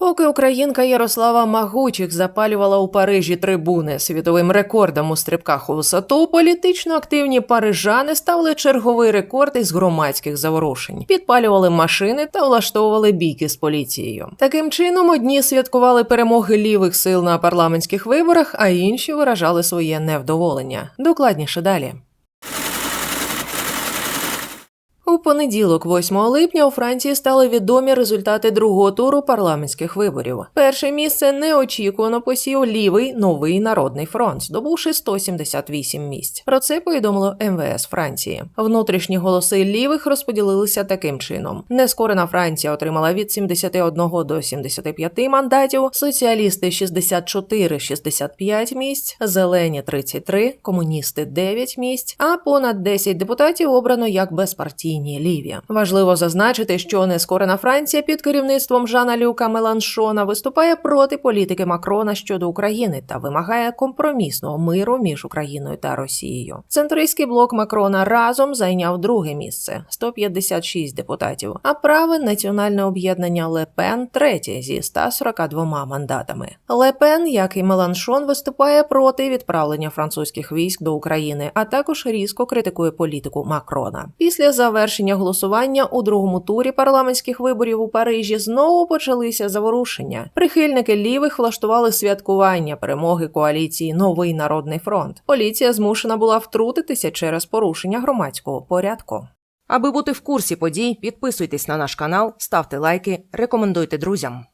Поки українка Ярослава Магучих запалювала у Парижі трибуни світовим рекордом у стрибках у висоту, політично активні парижани ставили черговий рекорд із громадських заворушень, підпалювали машини та влаштовували бійки з поліцією. Таким чином, одні святкували перемоги лівих сил на парламентських виборах, а інші виражали своє невдоволення. Докладніше далі. У понеділок, 8 липня, у Франції стали відомі результати другого туру парламентських виборів. Перше місце неочікувано посів лівий новий народний фронт, здобувши 178 місць. Про це повідомило МВС Франції. Внутрішні голоси лівих розподілилися таким чином: нескорена Франція отримала від 71 до 75 мандатів, соціалісти 64-65 місць, зелені 33, комуністи 9 місць, а понад 10 депутатів обрано як безпартійні ліві. Важливо зазначити, що нескорена Франція під керівництвом Жана Люка Меланшона виступає проти політики Макрона щодо України та вимагає компромісного миру між Україною та Росією. Центристський блок Макрона разом зайняв друге місце 156 депутатів, а праве національне об'єднання Лепен третє зі 142 мандатами. Лепен, як і Меланшон, виступає проти відправлення французьких військ до України, а також різко критикує політику Макрона. Після завершення голосування у другому турі парламентських виборів у Парижі знову почалися заворушення. Прихильники лівих влаштували святкування перемоги коаліції Новий народний фронт. Поліція змушена була втрутитися через порушення громадського порядку. Аби бути в курсі подій, підписуйтесь на наш канал, ставте лайки, рекомендуйте друзям.